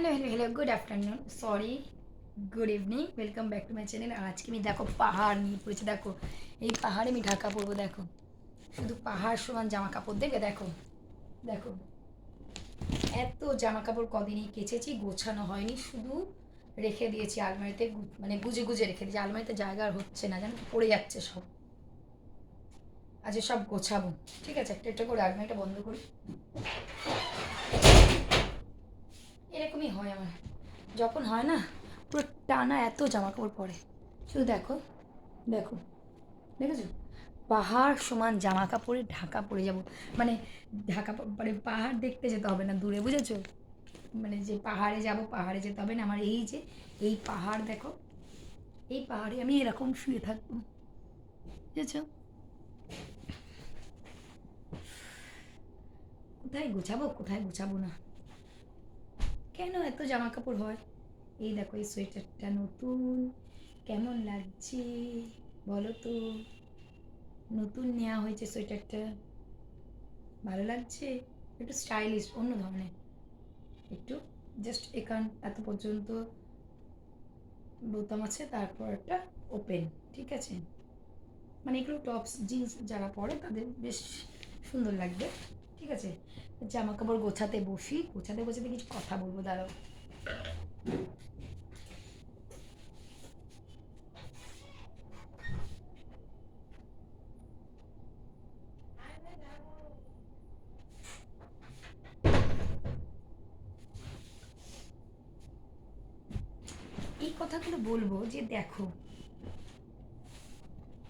Hello hello hello good afternoon sorry good evening welcome back to my channel আর আজকে আমি দেখো পাহাড় নিয়ে পড়েছি, দেখো। এই পাহাড়ে আমি ঢাকা পরবো, দেখো। শুধু পাহাড় সমান জামা কাপড় দেখে। দেখো। দেখো এত জামা কাপড় কদিনই কেচেছি, গোছানো হয়নি। শুধু রেখে দিয়েছি আলমারিতে মানে গুজে গুজে রেখে দিয়েছি। আলমারিতে জায়গা আর হচ্ছে না, জানো পড়ে যাচ্ছে সব। আজ সব গোছাবো। ঠিক আছে, একটা একটা করে আলমারিটা বন্ধ করি। এরকমই হয় আমার। যখন হয় না, পুরো টানা এত জামা কাপড় পরে। শুধু দেখো দেখো, দেখেছ? পাহাড় সমান জামা কাপড়ে ঢাকা পড়ে যাব। মানে ঢাকা মানে পাহাড় দেখতে যেতে হবে না দূরে, বুঝেছ? মানে যে পাহাড়ে যাব, পাহাড়ে যেতে হবে না। আমার এই যে, এই পাহাড় দেখো, এই পাহাড়ে আমি এরকম শুয়ে থাকব। বুঝেছ? কোথায় গোছাবো কোথায় গোছাবো না? কেন এত জামা কাপড় হয়? এই দেখো, এই সোয়েটারটা নতুন, কেমন লাগছে বলো তো? নতুন নেওয়া হয়েছে সোয়েটারটা। ভালো লাগছে? একটু স্টাইলিশ অন্য ধরনের। একটু জাস্ট এখান এত পর্যন্ত বোতাম আছে, তারপর একটা ওপেন ঠিক আছে? মানে এগুলো টপস জিন্স যারা পরে তাদের বেশ সুন্দর লাগবে। ঠিক আছে? জামা কাপড় গোছাতে বসি, গোছাতে গোছাতে কিছু কথা বলব, দাঁড়াও। এই কথাগুলো বলব যে দেখো,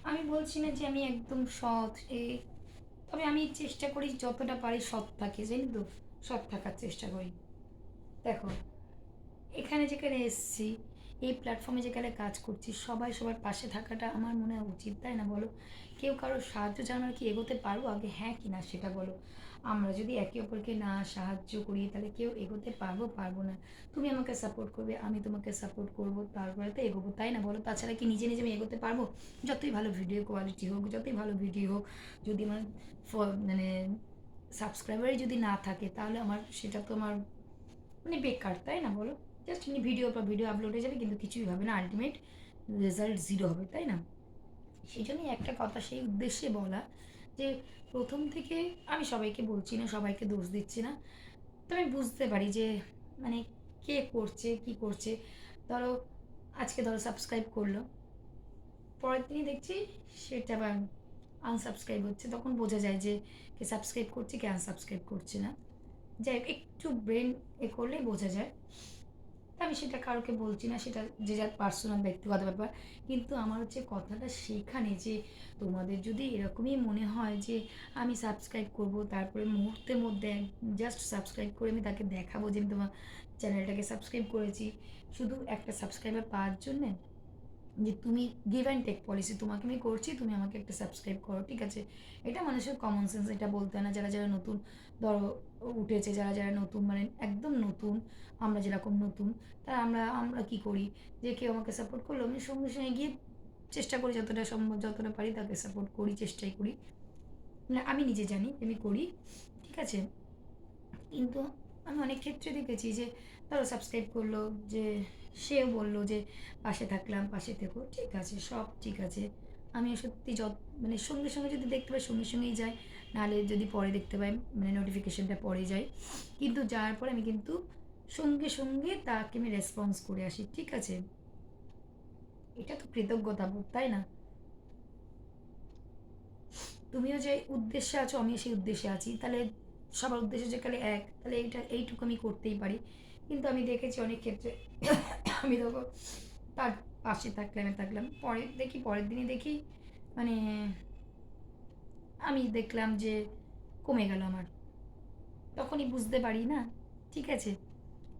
আমি বলছি না যে আমি একদম সৎ তবে আমি চেষ্টা করি যতটা পারি সৎ থাকে, জানি তো? সৎ থাকার চেষ্টা করি। দেখো, এখানে যেখানে এসছি, এই প্ল্যাটফর্মে যেখানে কাজ করছি, সবাই সবার পাশে থাকাটা আমার মনে হয় উচিত, তাই না বলো? কেউ কারোর সাহায্য ছাড়া আমরা কি এগোতে পারব আগে? হ্যাঁ কি না সেটা বলো। আমরা যদি একে অপরকে না সাহায্য করি, তাহলে কেউ এগোতে পারব পারব না। তুমি আমাকে সাপোর্ট করবে, আমি তোমাকে সাপোর্ট করব, তারপরে তো এগোবো, তাই না বলো? তাছাড়া কি নিজে নিজে আমি এগোতে পারব? যতই ভালো ভিডিও কোয়ালিটি হোক, যতই ভালো ভিডিও হোক, যদি আমার মানে সাবস্ক্রাইবারই যদি না থাকে, তাহলে আমার, সেটা তো আমার মানে বেকার, তাই না বলো? জাস্ট এমনি ভিডিও পর ভিডিও আপলোড হয়ে যাবে, কিন্তু কিছুই হবে না আলটিমেট রেজাল্ট জিরো হবে, তাই না? সেই জন্যই একটা কথা, সেই উদ্দেশ্যে বলা যে প্রথম থেকে আমি সবাইকে বলছি না, সবাইকে দোষ দিচ্ছি না। তো আমি বুঝতে পারি যে মানে কে করছে, কি করছে। ধরো, আজকে ধরো সাবস্ক্রাইব করল। পরের দিনই দেখছি সেটা আবার আনসাবস্ক্রাইব হচ্ছে। তখন বোঝা যায় যে, কে সাবস্ক্রাইব করছে, কে আনসাবস্ক্রাইব করছে না। যাই একটু ব্রেন এ করলেই বোঝা যায়। আমি সেটা কারোকে বলছি না, সেটা যে যার পার্সোনাল ব্যক্তিগত ব্যাপার। কিন্তু আমার হচ্ছে কথাটা সেখানে যে তোমাদের যদি এরকমই মনে হয় যে আমি সাবস্ক্রাইব করব, তারপরে মুহূর্তের মধ্যে জাস্ট সাবস্ক্রাইব করে আমি তাকে দেখাবো যে আমি তোমার চ্যানেলটাকে সাবস্ক্রাইব করেছি। শুধু একটা সাবস্ক্রাইবার পাওয়ার জন্যে যে তুমি গিভ অ্যান্ড টেক পলিসি তোমাকে আমি করছি, তুমি আমাকে একটা সাবস্ক্রাইব করো, ঠিক আছে? এটা মানুষের কমন সেন্স এটা বলতে হয় না। যারা যারা নতুন, ধরো, উঠেছে, যারা যারা নতুন মানে একদম নতুন, আমরা যেরকম নতুন তারা আমরা আমরা কি করি? যে কেউ আমাকে সাপোর্ট করল, আমি সঙ্গে সঙ্গে গিয়ে চেষ্টা করি যতটা সম্ভব, যতটা পারি তাকে সাপোর্ট করি, চেষ্টাই করি। মানে আমি নিজে জানি, আমি করি, ঠিক আছে? কিন্তু আমি অনেক ক্ষেত্রে দেখেছি যে ধরো সাবস্ক্রাইব করল, যে সেও বলল যে পাশে থাকলাম, পাশে থেকো, ঠিক আছে, সব ঠিক আছে। আমি সত্যি যত মানে সঙ্গে সঙ্গে যদি দেখতে পাই, সঙ্গে সঙ্গেই যাই, নাহলে যদি পরে দেখতে পাই মানে নোটিফিকেশনটা পরে যায় কিন্তু যাওয়ার পরে আমি কিন্তু সঙ্গে সঙ্গে তাকে আমি রেসপন্স করে আসি, ঠিক আছে? এটা তো কৃতজ্ঞতা তাই না? তুমিও যে উদ্দেশ্যে আছো, আমিও সেই উদ্দেশ্যে আছি। তাহলে সবার উদ্দেশ্য যেখানে এক, তাহলে এইটা, এইটুকু আমি করতেই পারি। কিন্তু আমি দেখেছি অনেক ক্ষেত্রে, আমি তখন তার পাশে থাকলাম থাকলাম। পরে দেখি, পরের দিনই দেখি মানে আমি দেখলাম যে কমে গেল আমার। তখনই বুঝতে পারি না, ঠিক আছে?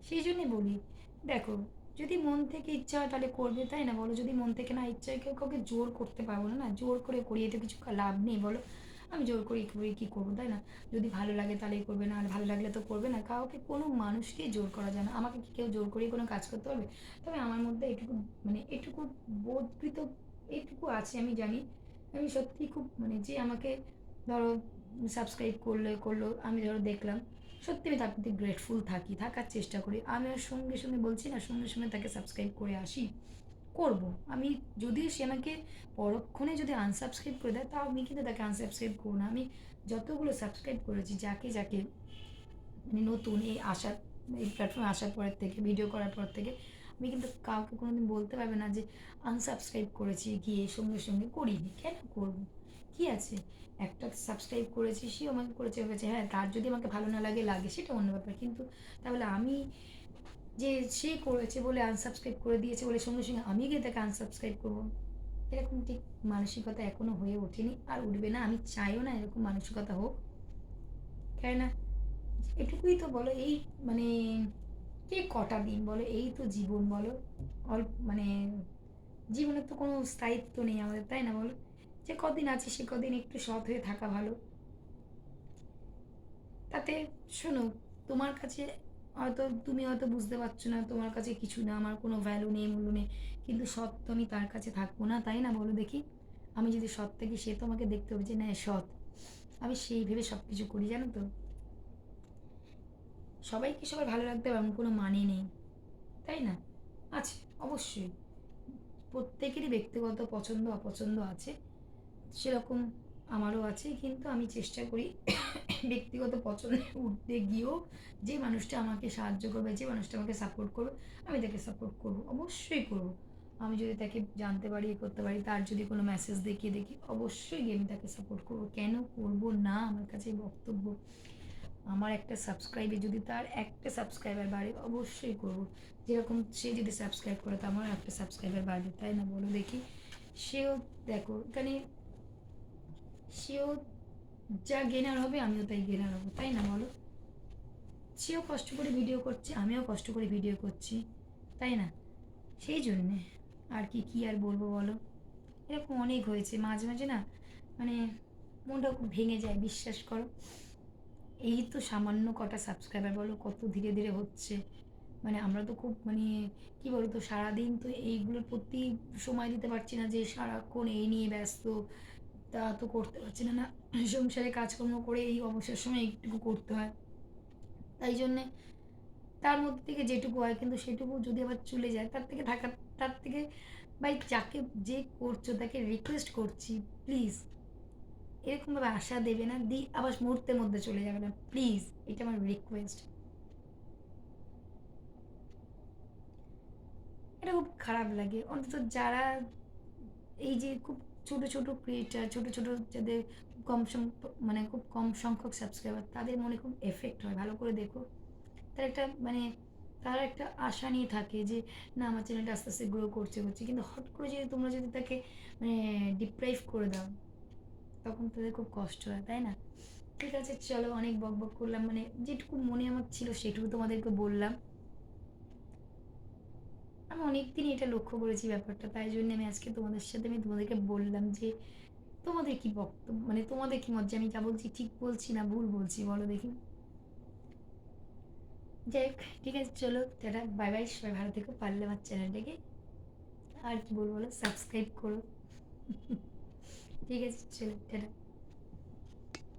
সেই জন্যই বলি, দেখো, যদি মন থেকে ইচ্ছা হয় তাহলে করবে, তাই না? বলো, যদি মন থেকে না ইচ্ছা হয়, কেউ কাউকে জোর করতে পারব না না? জোর করে করিয়ে তো কিছু লাভ নেই, বলো। আমি জোর করে করে কী করব, তাই না? যদি ভালো লাগে তাহলেই করবে, না আর ভালো লাগলে তো করবে না। কাউকে, কোনো মানুষকেই জোর করা যায় না। আমাকে কি কেউ জোর করে কোনো কাজ করতে পারবে? তবে আমার মধ্যে এটুকু মানে এটুকু বোধকৃত এইটুকু আছে, আমি জানি। আমি সত্যি খুব মানে যে আমাকে ধরো সাবস্ক্রাইব করলে, করল, আমি ধরো দেখলাম, সত্যি আমি তার প্রতি গ্রেটফুল থাকি, থাকার চেষ্টা করি। আমি সঙ্গে সঙ্গে বলছি না, সঙ্গে সঙ্গে তাকে সাবস্ক্রাইব করে আসি। করব। আমি যদি সে আমাকে পরক্ষণে যদি আনসাবস্ক্রাইব করে দেয়, তাও আমি কিন্তু তাকে আনসাবস্ক্রাইব করব না। আমি যতগুলো সাবস্ক্রাইব করেছি, যাকে যাকে মানে নতুন এই আসার, এই প্ল্যাটফর্মে আসার পরের থেকে ভিডিও করার পর থেকে, আমি কিন্তু কাউকে কোনোদিন বলতে পারবে না যে আনসাবস্ক্রাইব করেছি, গিয়ে সঙ্গে সঙ্গে করিনি। কেন করব? কি আছে? একটা সাবস্ক্রাইব করেছি, সেও আমাকে করেছে হ্যাঁ তার যদি আমাকে ভালো না লাগে লাগে সেটা অন্য ব্যাপার। কিন্তু তাহলে আমি যে সে করেছে বলে আনসাবস্ক্রাইব করে দিয়েছে বলে সঙ্গে সঙ্গে আমি গিয়ে তাকে আনসাবস্ক্রাইব করব। এরকম ঠিক মানসিকতা এখনও হয়ে ওঠেনি, আর উঠবে না, আমি চাইও না এরকম মানসিকতা হোক। কেননা এটুকুই তো বলো, এই মানে কে কটা দিন বলো, এই তো জীবন বলো। অল্প মানে জীবনের তো কোনো স্থায়িত্ব নেই আমাদের, তাই না বলো? যে কদিন আছে সে কদিন একটু সৎ হয়ে থাকা ভালো। তাতে শোনো, তোমার কাছে হয়তো তুমি হয়তো বুঝতে পারছ না, তোমার কাছে কিছু না, আমার কোনো ভ্যালু নেই, মূল্য নেই, কিন্তু সৎ তো আমি তার কাছে থাকব না, তাই না? বলো দেখি। আমি যদি সৎ থাকি, সে তো আমাকে দেখতে হবে যে, না সৎ। আমি সেই ভেবে সব কিছু করি, জানো তো। সবাইকে সবাই ভালো রাখতে হবে, এমন কোনো মানে নেই। তাই না? আছে অবশ্যই। প্রত্যেকেরই ব্যক্তিগত পছন্দ, অপছন্দ আছে। সেরকম আমারও আছে, কিন্তু আমি চেষ্টা করি ব্যক্তিগত পছন্দে উঠতে গিয়েও যে মানুষটা আমাকে সাহায্য করবে, যে মানুষটা আমাকে সাপোর্ট করবে, আমি তাকে সাপোর্ট করব, অবশ্যই করব। আমি যদি তাকে জানতে পারি করতে পারি, তার যদি কোনো মেসেজ দেখিয়ে দেখি, অবশ্যই আমি তাকে সাপোর্ট করব। কেন করব না? আমার কাছে বক্তব্য। আমার একটা সাবস্ক্রাইবে যদি তার একটা সাবস্ক্রাইবার বাড়ে, অবশ্যই করব। যেরকম সে যদি সাবস্ক্রাইব করে, তো আমার একটা সাবস্ক্রাইবার বাড়বে তাই না? বলো দেখি। সেও দেখো, এখানে সেও যা গেনার হবে, আমিও তাই গেনার হব, তাই না বলো? সেও কষ্ট করে ভিডিও করছে, আমিও কষ্ট করে ভিডিও করছি, তাই না? সেই জন্যে, আর কি কি আর বলব বলো? এরকম অনেক হয়েছে, মাঝে মাঝে না মানে মনটা খুব ভেঙে যায়, বিশ্বাস করো। এই তো সামান্য কটা সাবস্ক্রাইবার বলো, কত ধীরে ধীরে হচ্ছে। মানে আমরা তো খুব মানে কী বলতো, সারাদিন তো এইগুলোর প্রতি সময় দিতে পারছি না যে সারাক্ষণ এই নিয়ে ব্যস্ত তা তো করতে পারছি না না। সংসারে কাজকর্ম করে এই অবসর সময় একটুকু করতে হয়। তাই জন্যে তার মধ্যে থেকে যেটুকু হয়, কিন্তু সেটুকু যদি আবার চলে যায়, তার থেকে থাকার তার থেকে ভাই যাকে যে করছ, তাকে রিকোয়েস্ট করছি প্লিজ এরকমভাবে আশা দেবে না দি আবার মুহূর্তের মধ্যে চলে যাবে না প্লিজ এটা আমার রিকোয়েস্ট এটা খুব খারাপ লাগে। অন্তত যারা এই যে খুব ছোট ছোট ক্রিয়েটার ছোট ছোট যাদের কম মানে খুব কম সংখ্যক সাবস্ক্রাইবার তাদের মনে খুব এফেক্ট হয়। ভালো করে দেখো। তার একটা মানে তারা একটা আশা নিয়ে থাকে যে, না, আমার চ্যানেলটা আস্তে আস্তে গ্রো করছে করছে। কিন্তু হট করে যদি তোমরা যদি তাকে মানে ডিপ্রাইভ করে দাও, তখন তাদের খুব কষ্ট হয়, তাই না? ঠিক আছে, চলো, অনেক বক বক করলাম। মানে যেটুকু মনে আমার ছিল, সেটুকু তোমাদেরকে বললাম। আমি অনেকদিনই এটা লক্ষ্য করেছি ব্যাপারটা, তাই জন্য আমি আজকে তোমাদের সাথে আমি তোমাদেরকে বললাম যে, তোমাদের কি বক্তব্য মানে তোমাদের কি মজ্জা আমি যা বলছি ঠিক বলছি না ভুল বলছি, বলো দেখি। যাই হোক, ঠিক আছে, চলো, টাটা বাই বাই সবাই ভালো থেকো, পারলে আমার চ্যানেলটাকে আর কি বলব বলো সাবস্ক্রাইব করো। ঠিক আছে, চলো, টাটা।